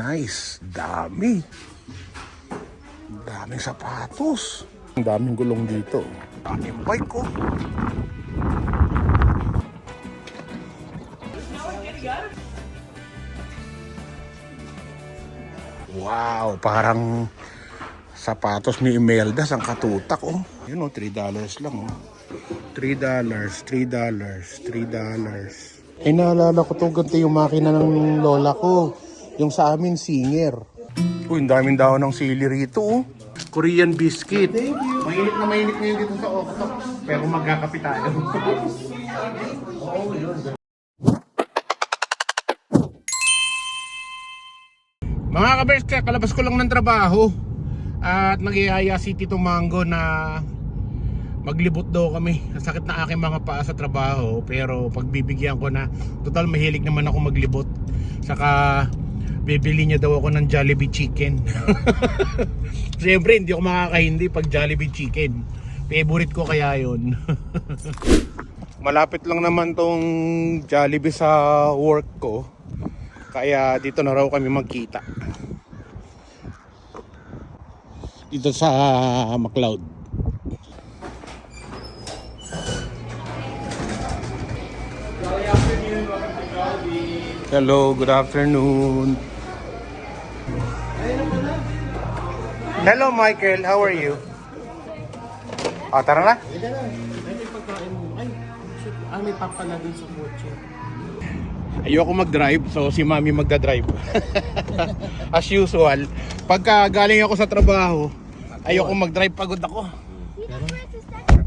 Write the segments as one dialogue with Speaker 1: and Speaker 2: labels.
Speaker 1: Nice. Dami. Daming sapatos. Ang daming gulong dito. Daming bike ko. Wow, parang sapatos ni Imelda ang katutak oh. Yun oh, 3 dollars lang oh. 3 dollars, 3 dollars, 3 dollars. Eh ko to ganito yung makina ng lola ko. Yung sa amin singer. Uy, ang daming daw ng sili rito oh. Korean biscuit. Thank you. Mainit na mainit ngayon dito sa Oktok. Pero magkakapi tayo. Mga kaberska, kalabas ko lang ng trabaho at nagyayaya si Tito Mango na maglibot daw kami. Sakit na aking mga paa sa trabaho pero pagbibigyan ko na total mahilig naman ako maglibot. Saka bibili niya daw ako ng Jollibee chicken. Siyempre hindi ako makakahindi pag Jollibee chicken. Favorite ko kaya yon. Malapit lang naman tong Jollibee sa work ko. Kaya dito na raw kami magkita. Dito sa McLeod. Hello, good afternoon. Hello, Michael. How are you? O, tara na.
Speaker 2: Pagkain mo. Ay, shit. Ah, may papala dun sa kotse.
Speaker 1: Ayoko mag-drive, so si Mami magda-drive. As usual, pagka galing ako sa trabaho, ayoko mag-drive, pagod ako.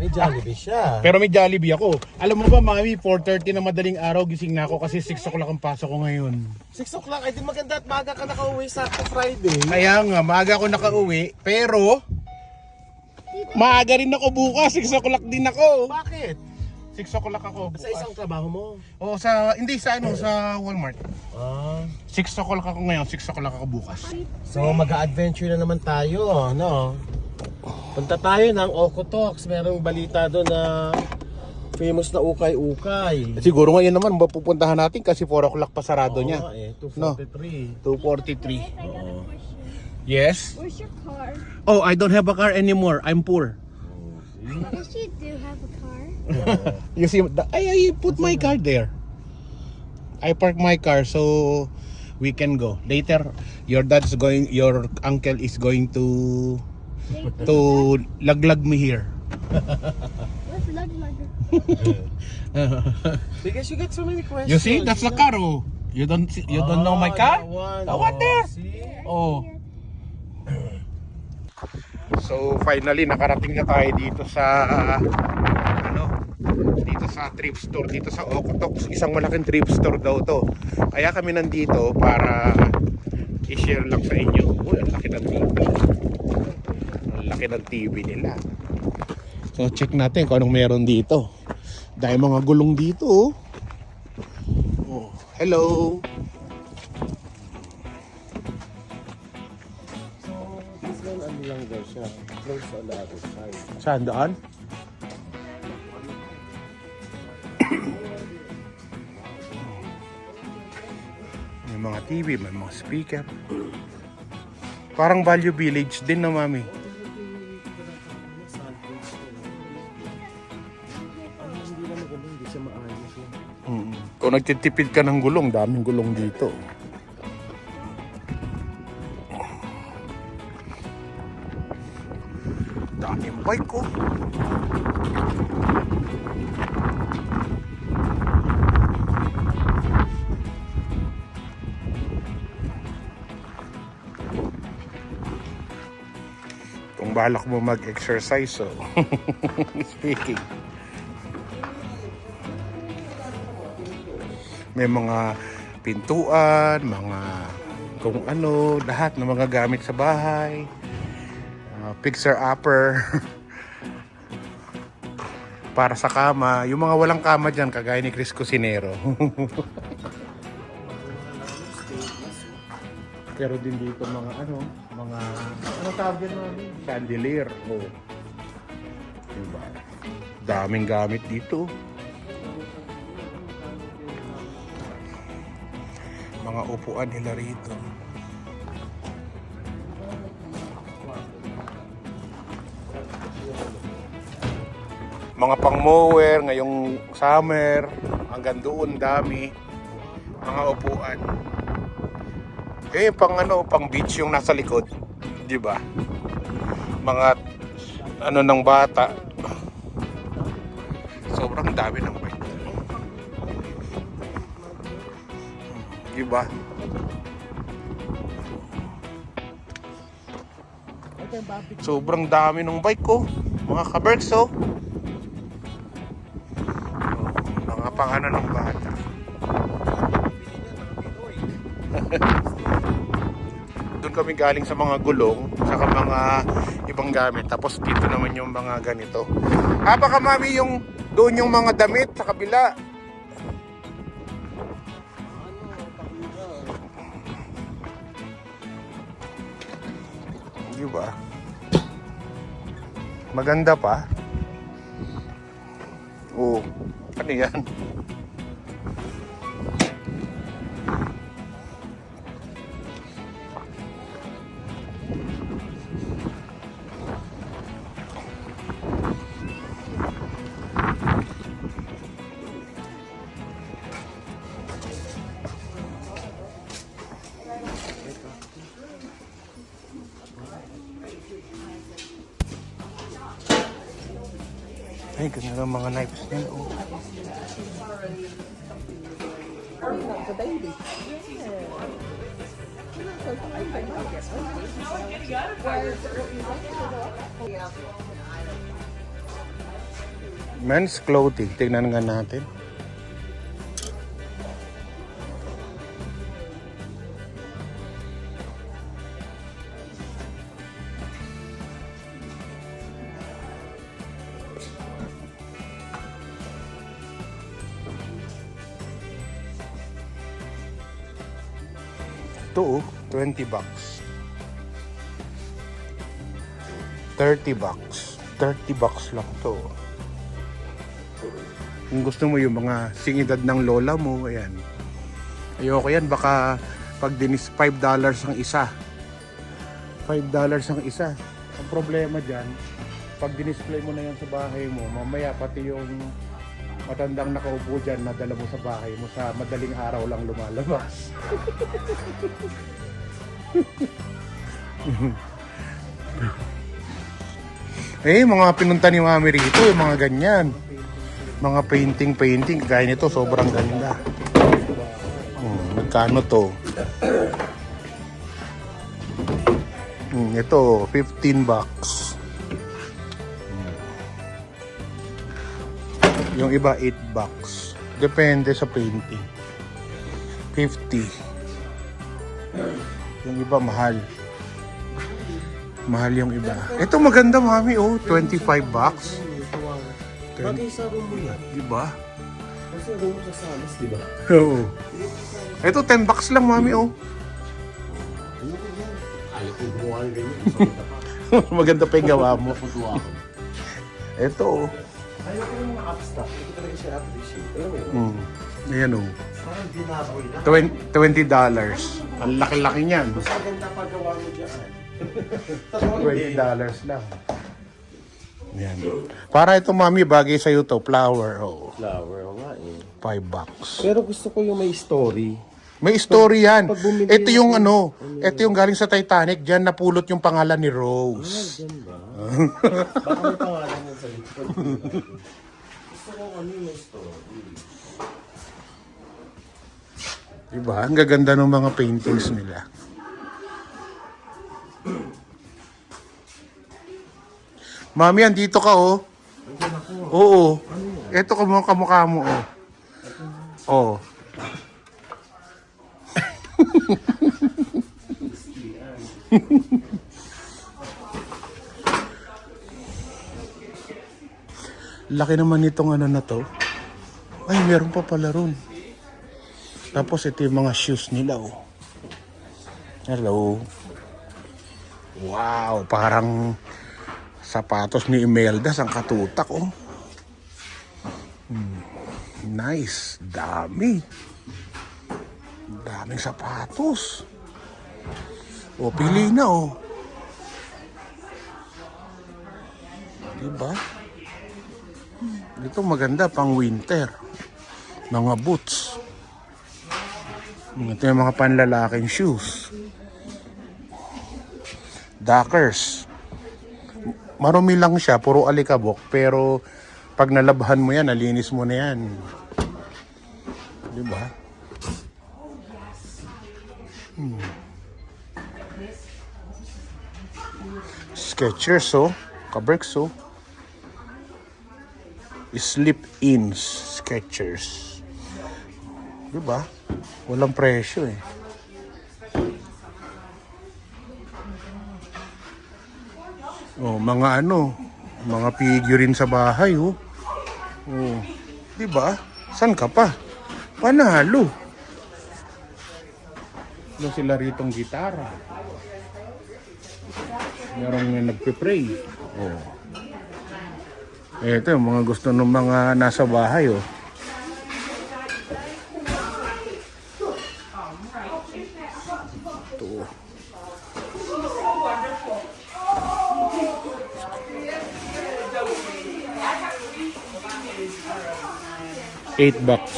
Speaker 2: May Jollibee siya.
Speaker 1: Pero may Jollibee ako. Alam mo ba, Mami, 4.30 na madaling araw, gising na ako kasi 6 o'clock ang pasok ko ngayon.
Speaker 2: 6 o'clock. Ay, di maganda at maaga ka nakauwi sa Friday.
Speaker 1: Kaya nga, maaga ako nakauwi, pero maaga rin ako bukas, 6 o'clock din ako.
Speaker 2: Bakit?
Speaker 1: 6 o'clock ako
Speaker 2: Sa
Speaker 1: bukas.
Speaker 2: isang trabaho mo.
Speaker 1: O sa, hindi sa ano, sa Walmart.
Speaker 2: Ah.
Speaker 1: 6 o'clock ako ngayon, 6 o'clock ako bukas.
Speaker 2: So, mag-adventure na naman tayo, no? Punta tayo ng Okotox. Merong balita doon na famous na ukay-ukay.
Speaker 1: Siguro ngayon naman mapupuntahan natin kasi 4 o'clock pa sarado
Speaker 2: Oo
Speaker 1: niya.
Speaker 2: nga eh,
Speaker 1: No.
Speaker 2: 243.
Speaker 1: 243. Yes?
Speaker 3: Where's your car?
Speaker 1: Oh, I don't have a car anymore. I'm poor.
Speaker 3: Yes, you do have a car.
Speaker 1: You see, the- I, I put my car there. I park my car so we can go. Later, your dad's going, your uncle is going to to laglag me here.
Speaker 3: What's lugger?
Speaker 2: Because you get so many questions.
Speaker 1: you see, that's the car. Oh, you don't see- you don't know my
Speaker 2: Oh,
Speaker 1: car?
Speaker 2: that one.
Speaker 1: Oh, what
Speaker 2: Oh,
Speaker 1: there?
Speaker 2: See?
Speaker 1: Oh. So finally nakarating na tayo dito sa ano dito sa thrift store dito sa Okotox isang malaking thrift store daw to kaya kami nandito para i-share lang sa inyo Uy, ang laki ng ang laki ng TV nila so check natin kung anong meron dito dahil mga gulong dito oh. oh hello
Speaker 2: So, this one, ano lang daw siya. Close on the other side.
Speaker 1: saan daan? May mga TV, may mga speaker. Parang Value Village din na mami.
Speaker 2: Siya maayos yun.
Speaker 1: Mm. Kung nagtitipid ka ng gulong, daming gulong dito. Daming bike ko. Kung balak mo mag-exercise, so speaking. May mga pintuan, mga kung ano, lahat ng mga gamit sa bahay. Uh, fixer upper. para sa kama. Yung mga walang kama dyan, kagaya ni Chris Cusinero. Pero din dito mga ano, mga ano tawag yan? Chandelier. Oh. Diba? Daming gamit dito. mga upuan nila rito. Mga pangmower ngayong summer hanggang doon dami mga upuan. Eh pang ano pang beach yung nasa likod di ba? Mga ano ng bata. Sobrang dami ng bike. 'Di ba?
Speaker 2: Ito yung barbecue.
Speaker 1: Sobrang dami ng bike ko. Mga kaberks, oh. Mga pangano ng bata. Doon kami galing sa mga gulong, saka mga ibang gamit. Tapos dito naman yung mga ganito. Ah, baka mami yung doon yung mga damit sa kabila. Maganda pa. Oo. Ano yan? Ay, ganda ng mga knives nila. Oh. Men's clothing. Tingnan nga natin. Ito oh, 20 bucks. 30 bucks. 30 bucks lang to. Kung gusto mo yung mga singidad ng lola mo, ayan. Ayoko yan, baka pag dinis 5 dollars ang isa. 5 dollars ang isa. Ang problema dyan, pag dinisplay mo na yan sa bahay mo, mamaya pati yung matandang nakaupo dyan, nadala mo sa bahay mo sa madaling araw lang lumalabas. eh, mga pinunta ni Mami rito, yung mga ganyan. Mga painting-painting, gaya nito, sobrang ganda. Hmm, magkano to? Hmm, ito, 15 bucks. Yung iba, 8 bucks. Depende sa painting. 50. Yung iba, mahal. Mahal yung iba. Ito maganda, mami, oh. 25 bucks.
Speaker 2: Bagay sa room mo yan.
Speaker 1: Diba?
Speaker 2: Kasi room sa salas, di ba?
Speaker 1: Oo. Ito, 10 bucks lang, mami, oh.
Speaker 2: Ayaw ko gumawa ng ganyan.
Speaker 1: Maganda pa yung gawa mo. Ito, oh.
Speaker 2: Ayaw ko yung mga abstract. Hindi ko talaga siya appreciate. Alam mo yun?
Speaker 1: Hmm. Ayan, oh.
Speaker 2: Parang binaboy lang.
Speaker 1: 20 dollars. Ang laki-laki niyan.
Speaker 2: Mas maganda paggawa mo dyan.
Speaker 1: 20 dollars lang. Yan. Para ito, mami, bagay sa'yo to. Flower, oh.
Speaker 2: Flower, o nga eh.
Speaker 1: 5 bucks.
Speaker 2: Pero gusto ko yung may story.
Speaker 1: May story yan.
Speaker 2: pag bumili
Speaker 1: Ito yung
Speaker 2: ako-
Speaker 1: ano, ito yung galing sa Titanic. Diyan napulot yung pangalan ni Rose.
Speaker 2: Diyan ba? Baka may pangalan yan sa likod. gusto ko ano yung story.
Speaker 1: Diba? Ang gaganda ng mga paintings nila. Mami, andito ka, oh. Oo. Ito ka mga kamukha mo, oh. Oh. Laki naman nitong ano na to. Ay, meron pa pala ron. Tapos ito yung mga shoes nila, oh. Hello. Wow, parang sapatos ni Imelda ang katutak, oh. Hmm, Nice. Dami. Daming sapatos. O, pili na, oh. Diba? Hmm. Ito maganda pang winter. Mga boots. Ito yung mga panlalaking shoes. Dockers. Marumi lang siya, puro alikabok. Pero pag nalabhan mo yan, nalinis mo na yan. Di ba? Hmm. Skechers, oh. Kabricks, oh. Slip-ins Skechers. Di ba? Walang presyo eh. Oh, mga ano, mga figurine sa bahay, oh. Oh, 'di ba? San ka pa? Panalo. Ano sila ritong gitara? Merong may nagpe-pray. Oh. Ito, yung mga gusto ng mga nasa bahay, oh. Ito. Eight bucks.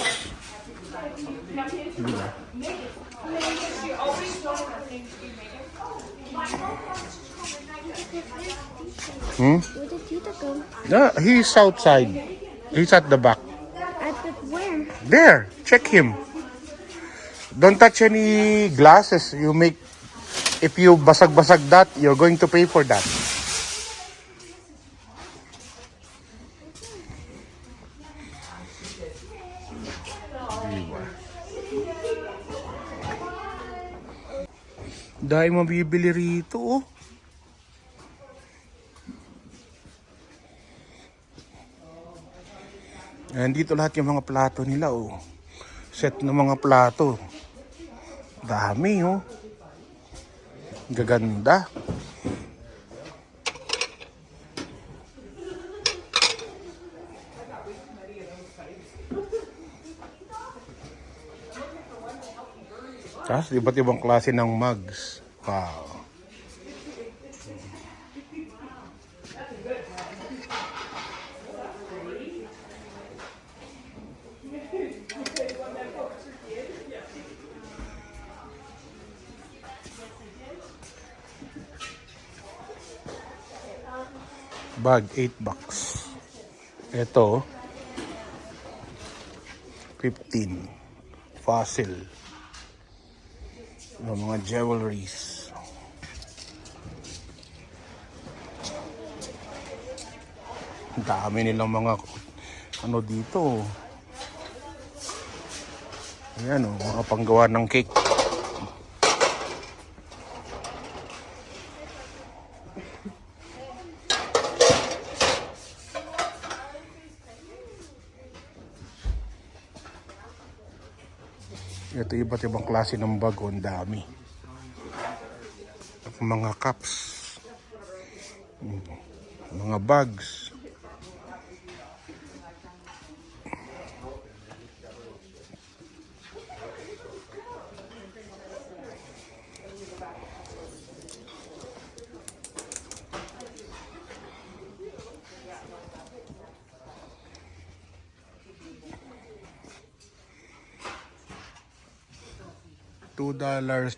Speaker 1: Hmm?
Speaker 3: Where did Tita go?
Speaker 1: No, he's outside. He's at the back.
Speaker 3: At the where?
Speaker 1: There, check him. Don't touch any glasses. You make, if you basag-basag that, you're going to pay for that. Diba? Dahil mabibili rito, oh. Nandito lahat yung mga plato nila, oh. Set ng mga plato. Dami, oh. Gaganda. Tapos iba't ibang klase ng mugs. Wow. Bag, 8 bucks. Ito, 15. Fossil. Yung mga jewelries. Dami nilang mga ano dito. Ayan o, mga panggawa ng cake. Ito iba't ibang klase ng bag, oh, ang dami. Mga cups. Mm, Mga bags.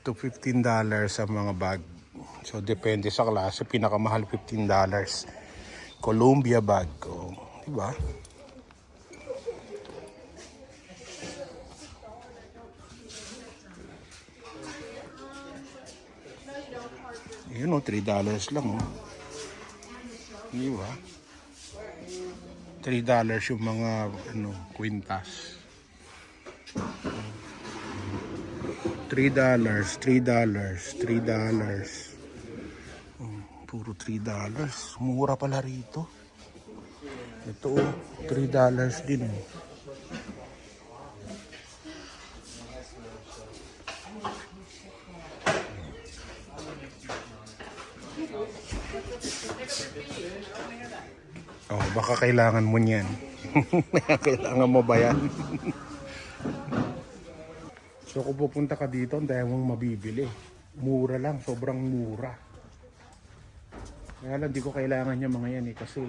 Speaker 1: To $15 sa mga bag. So, depende sa klase. Pinakamahal, $15. Columbia bag. Oh, di ba? Yun o, $3 lang. Oh. Di ba? $3 yung mga ano, quintas. Three dollars, three dollars, three dollars. Oh, puro three dollars. Mura pala rito. Ito, oh, three dollars din. oh. Oh, baka kailangan mo niyan. kailangan mo ba yan? So kung pupunta ka dito, ang mong mabibili. Mura lang, sobrang mura. Kaya lang, di ko kailangan yung mga yan eh. Kasi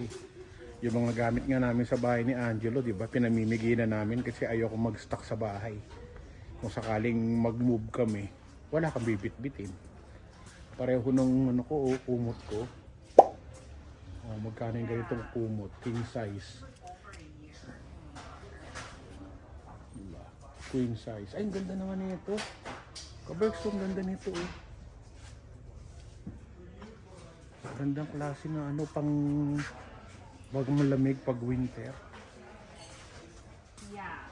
Speaker 1: Yung mga gamit nga namin sa bahay ni Angelo, di ba? Pinamimigay na namin kasi ayoko mag-stock sa bahay. Kung sakaling mag-move kami, wala kang bibit-bitin. Pareho nung ano ko, oh, kumot ko. Oh, magkano yung ganitong kumot? King size. Queen size. Ay, ang ganda naman nito. Kaberks, ang ganda nito oh. Gandang klase na ano pang pag malamig pag winter. Yeah.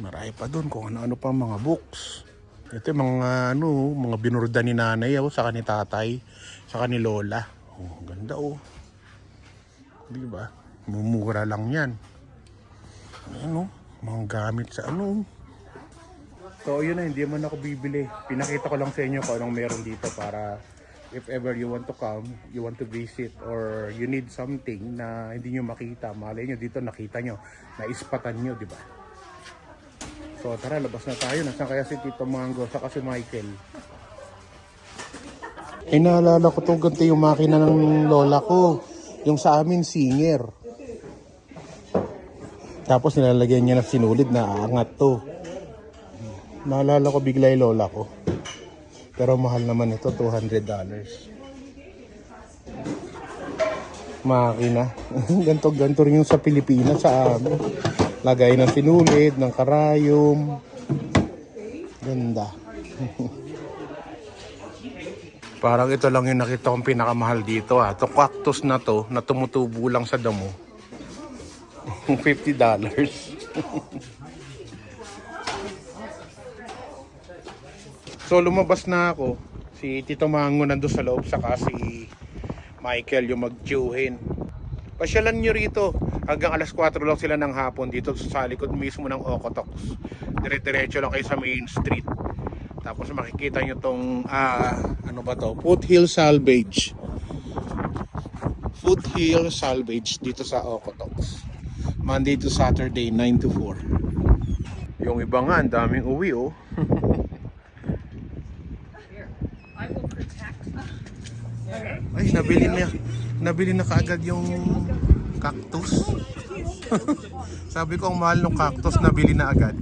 Speaker 1: Marami pa doon kung ano-ano pa mga books. Ito yung mga ano, mga binurda ni nanay oh, saka ni tatay, saka ni lola. Oh, ganda oh. Di ba? Mumura lang 'yan. Ano, mga gamit sa ano. So yun na, hindi man ako bibili. Pinakita ko lang sa inyo kung anong meron dito para if ever you want to come, you want to visit, or you need something na hindi nyo makita, malay nyo dito nakita nyo, naispatan nyo, di ba? So tara, labas na tayo. Nasaan kaya si Tito Mango, saka si Michael? Eh naalala ko to ganito yung makina ng lola ko. Yung sa amin, singer. Tapos nilalagyan niya ng sinulid na aangat to. Naalala ko bigla yung lola ko. Pero mahal naman ito, $200. Makina. ganto ganto rin yung sa Pilipinas sa amin. Lagay ng sinulid, ng karayom. Ganda. Parang ito lang yung nakita kong pinakamahal dito ah. Ito cactus na to, na tumutubo lang sa damo. $50. So lumabas na ako. Si Tito Mango nando sa loob saka si Michael yung mag-tiyuhin. Pasyalan nyo rito. Hanggang alas 4 lang sila ng hapon dito sa likod mismo ng Okotox. Dire-diretso lang kayo sa main street. Tapos makikita nyo tong, ah, ano ba to? Foothill Salvage. Foothill Salvage dito sa Okotox. Monday to Saturday, 9 to 4. Yung iba nga, ang daming uwi oh. Ay, nabili na nabili na kaagad yung cactus. Sabi ko ang mahal ng cactus, nabili na agad.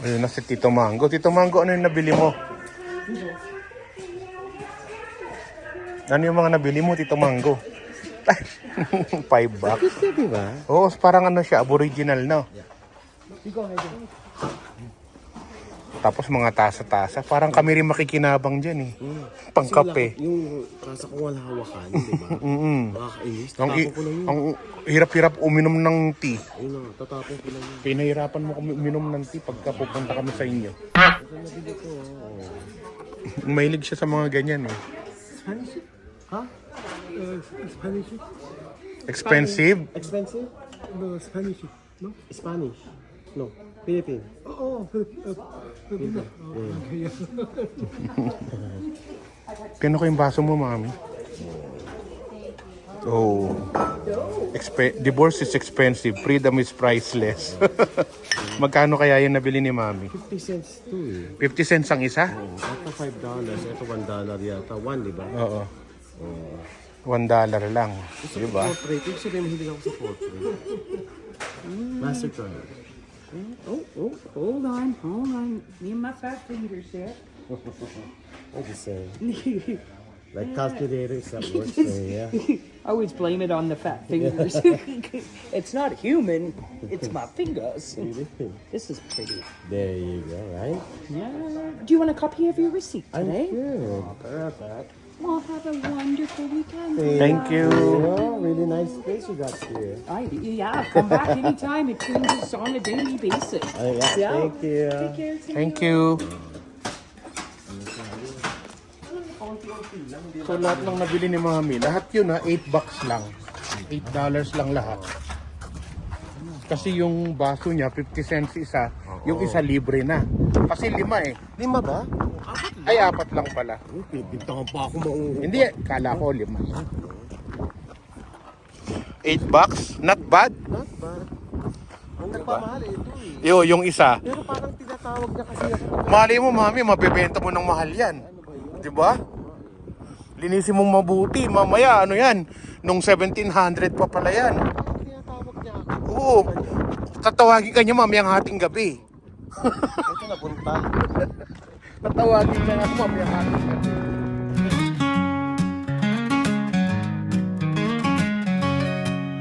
Speaker 1: Ayun na si Tito Mango. Tito Mango, ano yung nabili mo? Ano yung mga nabili mo, Tito Mango? Five bucks.
Speaker 2: Gusto, di ba?
Speaker 1: Oo, parang ano siya, aboriginal, no? Tapos mga tasa-tasa. Parang kami rin makikinabang dyan eh. Pangkape.
Speaker 2: Yung kasa ko wala hawakan, di ba?
Speaker 1: Mm-mm.
Speaker 2: Makakainis.
Speaker 1: Ang,
Speaker 2: Tatapon
Speaker 1: i-
Speaker 2: ko lang yun.
Speaker 1: ang hirap-hirap uminom ng tea.
Speaker 2: Ayun na, tatapon ko lang yun.
Speaker 1: Pinahirapan mo kami uminom ng tea pagka pupunta kami sa inyo.
Speaker 2: Oh.
Speaker 1: Mahilig siya sa mga ganyan eh.
Speaker 2: Spanish? Ha? Uh, Spanish?
Speaker 1: Expensive?
Speaker 2: Expensive? No, Spanish. No? Spanish. No. Philippine. Oo, Philippine.
Speaker 1: Kano ko yung baso mo, mami? Oh. Expe- divorce is expensive. Freedom is priceless. Magkano kaya yung nabili ni mami?
Speaker 2: 50 cents to eh.
Speaker 1: 50 cents ang isa?
Speaker 2: Oh, ito 5 dollars, ito 1 dollar yata. 1, di ba?
Speaker 1: Oo. One dollar lang.
Speaker 2: Gusto
Speaker 1: Diba?
Speaker 2: portrait. Ibig sabihin, mahilig ako sa portrait. Hmm. Mastercard.
Speaker 4: Oh, oh, oh, hold on, hold on. Me and my fat fingers there.
Speaker 2: I'm just saying. Like calculators that works for me, yeah.
Speaker 4: I always blame it on the fat fingers. it's not human, it's my fingers. This is pretty.
Speaker 2: There you go, right?
Speaker 4: Yeah. Do you want a copy of your receipt today?
Speaker 2: Good. Perfect.
Speaker 4: Well, have a wonderful weekend.
Speaker 1: Thank you.
Speaker 2: Oh, really nice place you got here.
Speaker 4: I, yeah, come back anytime. It changes on a daily basis.
Speaker 2: Oh, yeah,
Speaker 4: Yeah.
Speaker 2: thank you.
Speaker 4: Take care.
Speaker 1: Thank you. So lahat ng nabili ni Mami, lahat yun ha, 8 bucks lang. 8 dollars lang lahat. Kasi yung baso niya, 50 cents isa, yung isa libre na. Kasi lima eh.
Speaker 2: Lima ba?
Speaker 1: Ay, apat lang pala.
Speaker 2: Okay, bintangan pa ako mauungo.
Speaker 1: Hindi, kala ko lima. 8 bucks? Not bad.
Speaker 2: Not bad. Ang nagpamahal eh, ito eh.
Speaker 1: Yo, yung isa.
Speaker 2: Pero parang tinatawag niya kasi ako.
Speaker 1: Mali mo, Mami, mabibenta mo ng mahal yan.
Speaker 2: Ano ba yun?
Speaker 1: Di ba? Linisin mong mabuti. Mamaya, ano yan? Nung 1700 pa pala yan.
Speaker 2: Tinatawag niya ako.
Speaker 1: Oo. Tatawagin ka niya mamayang hating gabi.
Speaker 2: Ito napunta.
Speaker 1: Tatawagin ka nga ako gabi.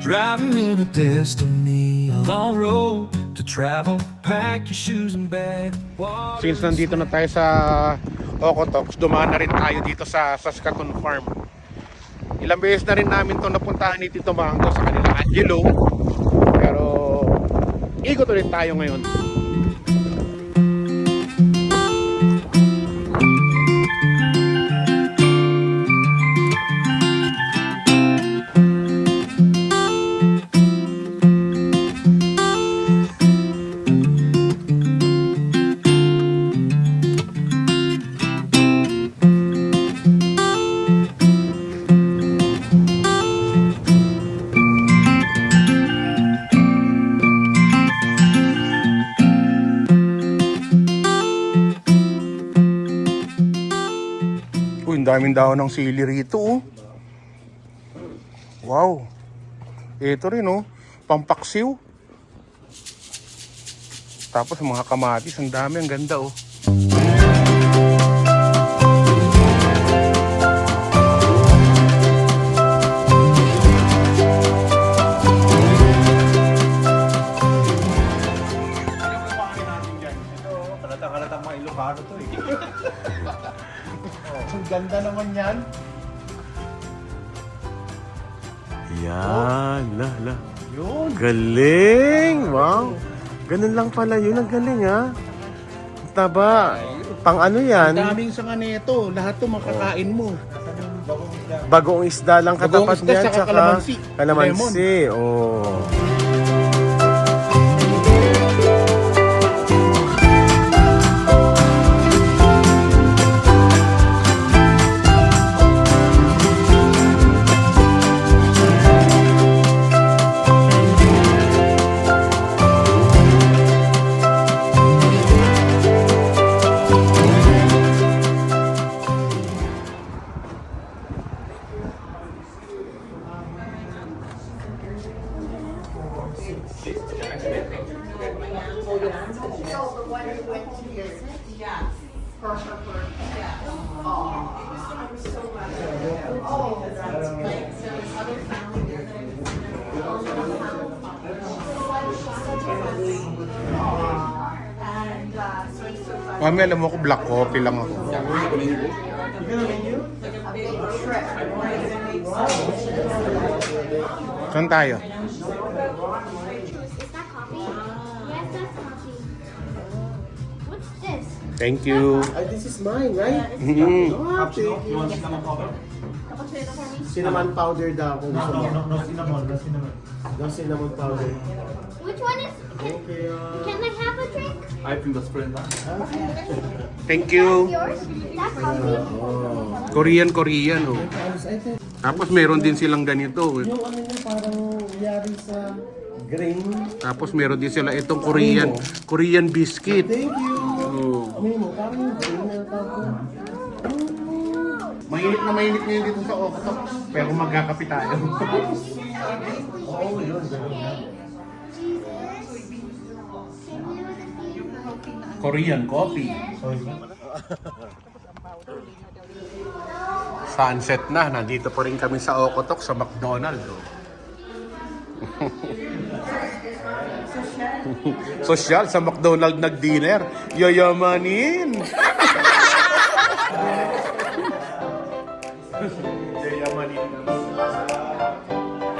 Speaker 5: Driving in a destiny, a long road to travel. Pack your shoes and bag.
Speaker 1: Since nandito na tayo sa Okotox, dumaan na rin tayo dito sa Saskatoon Farm. Ilang beses na rin namin to napuntahan ni Tito Mango sa kanila Angelo. Pero ikot ulit tayo ngayon. Daming daon ng sili rito oh. Wow. Ito rin oh, pampaksiw. Tapos mga kamatis, ang dami, ang ganda oh.
Speaker 2: Halata-halatang mga Ilocano to eh. Ang ganda naman yan.
Speaker 6: Yan, la, la.
Speaker 2: Yun.
Speaker 6: Galing! Wow! Ganun lang pala yun. Ang galing ha. Taba. Pang ano yan?
Speaker 1: daming sanga nito, lahat to makakain mo.
Speaker 6: Bagong isda lang
Speaker 1: Bagong
Speaker 6: katapat
Speaker 1: isda,
Speaker 6: niyan.
Speaker 1: tsaka kalamansi.
Speaker 6: Kalamansi. Oh.
Speaker 1: Black coffee lang ako. Saan tayo? Thank you.
Speaker 2: Ay, this is mine, right?
Speaker 1: Mhm.
Speaker 2: Ah, thank you. Cinnamon powder daw kung gusto mo. No, no, cinnamon. No cinnamon. No cinnamon powder.
Speaker 3: Which one is? Can,
Speaker 2: Thank you.
Speaker 3: can I have a drink?
Speaker 1: Thank you.
Speaker 3: Yours? That coffee?
Speaker 1: Korean, Korean oh. Tapos meron din silang ganito.
Speaker 2: Yung ano niya parang yari sa grain.
Speaker 1: Tapos meron din sila itong Korean, Korean biscuit.
Speaker 2: Thank you. Grain na.
Speaker 1: Mainit na mainit ngayon dito sa Okto. Pero magkakapi tayo.
Speaker 2: Oo, yun.
Speaker 1: Korean coffee. Sunset na. Nandito pa rin kami sa Okotok sa McDonald's. Oh. Sosyal sa McDonald's nag-dinner. Yayamanin.